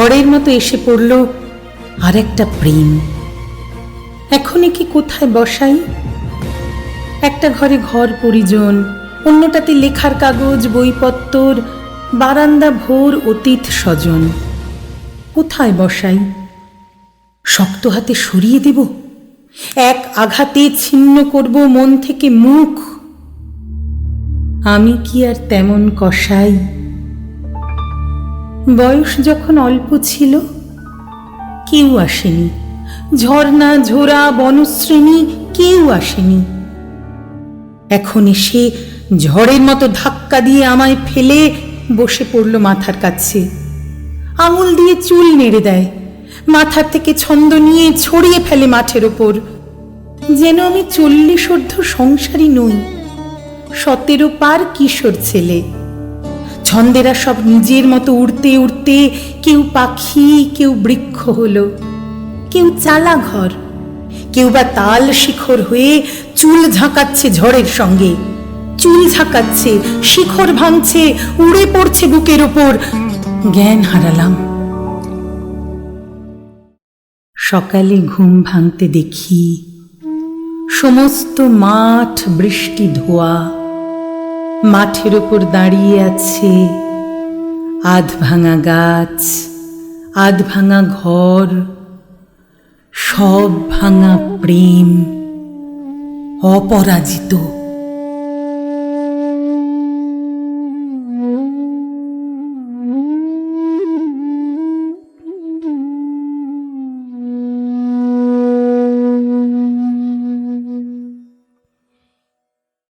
মতো এসে পড়ল আর একটা প্রেম। এখনই কি কোথায় বসাই? একটা ঘরে ঘর পরিজন, অন্যটাতে লেখার কাগজ, বইপত্তর, বারান্দা ভোর অতীত স্বজন। কোথায় বসাই? শক্ত হাতে সরিয়ে দেব? এক আঘাতে ছিন্ন করব মন থেকে মুখ? আমি কি আর তেমন কষাই? বয়স যখন অল্প ছিল, কেউ আসেনি। ঝর্ণা ঝোরা বনশ্রেণী, কেউ আসেনি। এখন এসে ঝড়ের মতো ধাক্কা দিয়ে আমায় ফেলে বসে পড়ল মাথার কাছে। আঙুল দিয়ে চুল নেড়ে দেয়। মাথার থেকে ছন্দ নিয়ে ছড়িয়ে ফেলে মাঠের ওপর। যেন আমি চল্লিশ অর্ধ সংসারী নই, সতেরো পার কিশোর ছেলে। ছন্দেরা সব নিজের মতো উড়তে উড়তে কেউ পাখি, কেউ বৃক্ষ হলো, কেউ চালা ঘর, কেউ বা তাল শিখর হয়ে চুল ঝাঁকাচ্ছে ঝড়ের সঙ্গে, চুল ঝাঁকাচ্ছে, শিখর ভাঙছে, উড়ে পড়ছে বুকের ওপর, জ্ঞান হারালাম। সকালে ঘুম ভাঙতে দেখি, সমস্ত মাঠ বৃষ্টি ধোয়া মাঠের ওপর দাঁড়িয়ে আছে। আধ ভাঙা গাছ আধ ভাঙা ঘর সব ভাঙা প্রেম অপরাজিত।